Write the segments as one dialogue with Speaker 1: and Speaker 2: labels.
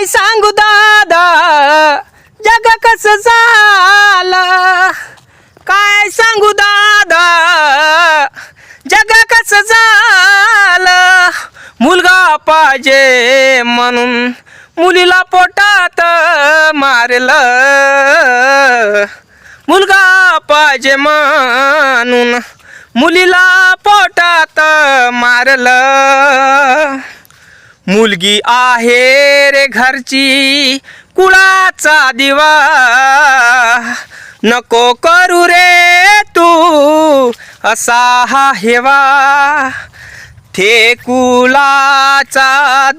Speaker 1: काय सांगू दादा जग कस झालं? काय सांगू दादा जग कस झालं? मुलगा पाहिजे म्हणून मुलीला पोटात मारलं. मुलगा पाहिजे म्हणून मुलीला पोटात मारलं. मुलगी आहे रे घरची कुळाचा दिवा. नको करू रे तू असा हा हेवा. थे कुलाचा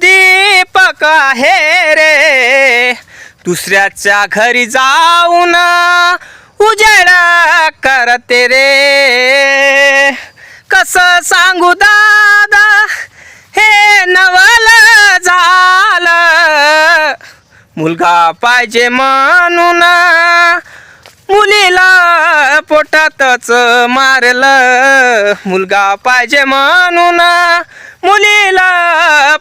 Speaker 1: दीपक आहे रे दुसऱ्याच्या घरी जाऊन उजेड करते रे. कस सांगू दा मुलगा पाहिजे म्हणून मुलीला पोटातच मारलं. मुलगा पाहिजे म्हणून मुलीला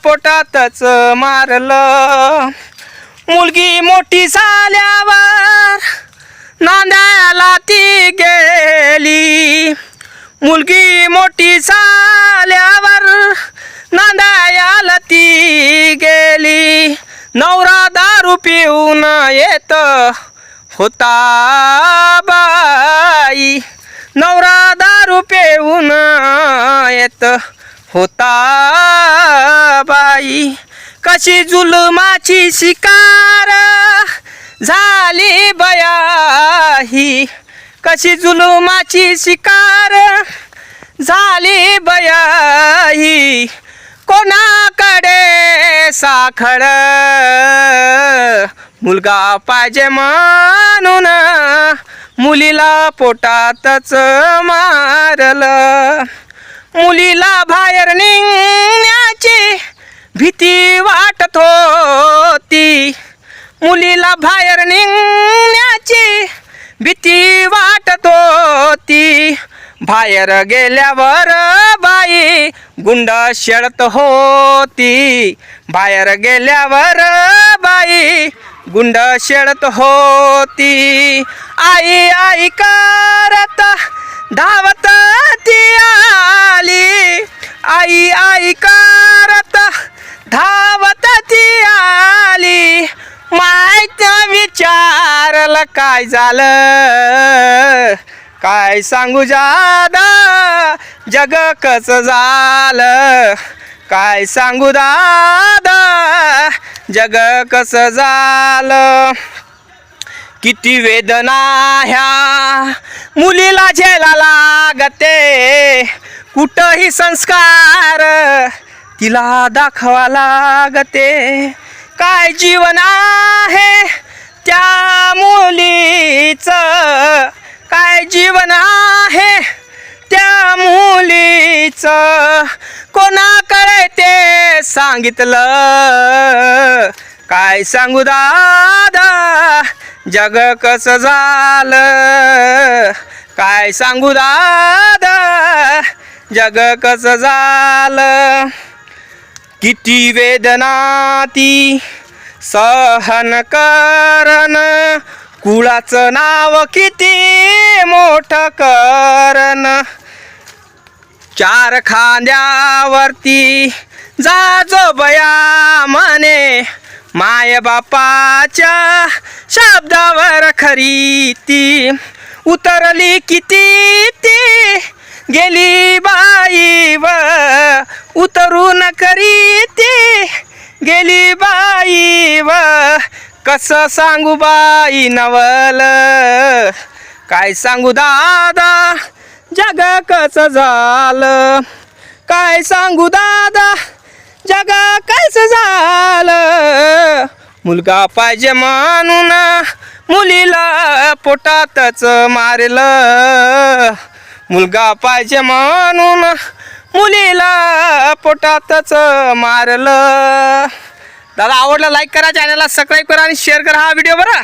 Speaker 1: पोटातच मारलं. मुलगी मोठी झाल्यावर नांद्याला ती गेली. मुलगी मोठी झाल्यावर नांदायाला ती गेली. नवरा दारू पिऊन येत होता बाई. नवरा दारू पिऊन येत होता बाई. कशी जुलमाची शिकार झाली बयाही. कशी जुलुमाची शिकार झाली बयाही. कोणाकडे साखळ मुलगा पाहिजे म्हणून मुलीला पोटातच मारलं. मुलीला बाहेर निघण्याची भीती वाटत होती. मुलीला बाहेर निघण्याची भीती वाटत होती. बाहेर गेल्यावर बाई गुंड शेळत होती. बाहेर गेल्यावर बाई गुंड शेळत होती. आई आई करत धावत ती आली. आई आई करत धावत ती आली. माहीत विचारलं काय झालं? काय सांगू जादा? जग कस झालं? काय सांगू दादा? जग कस झालं? किती वेदना ह्या मुलीला झेला लागते. कुठंही संस्कार तिला दाखवा लागते. काय जीवन आहे त्या मुलीचं? जीवन आहे त्या मुलीचं. कोणाकडे ते सांगितलं? काय सांगू दादा? जग कस झालं? काय सांगू दादा? जग कस झालं? किती वेदना ती सहन करण कुळाचं नाव किती मोठं करण. चार खांद्यावरती जाजो बया म्हणे माय बापाच्या शब्दावर खरी ती. उतरली किती ती गेली बाई व उतरून करी ती. गेली बाई व कस सांगू बाई नवल? काय सांगू दादा? जग कस झालं? काय सांगू दादा? जग कस झालं? मुलगा पाहिजे म्हणून मुलीला पोटातच मारलं. मुलगा पाहिजे म्हणून मुलीला पोटातच मारलं. दादा आवडला लाईक करा चॅनलला सबस्क्राईब करा आणि शेअर करा हा व्हिडिओ बरं.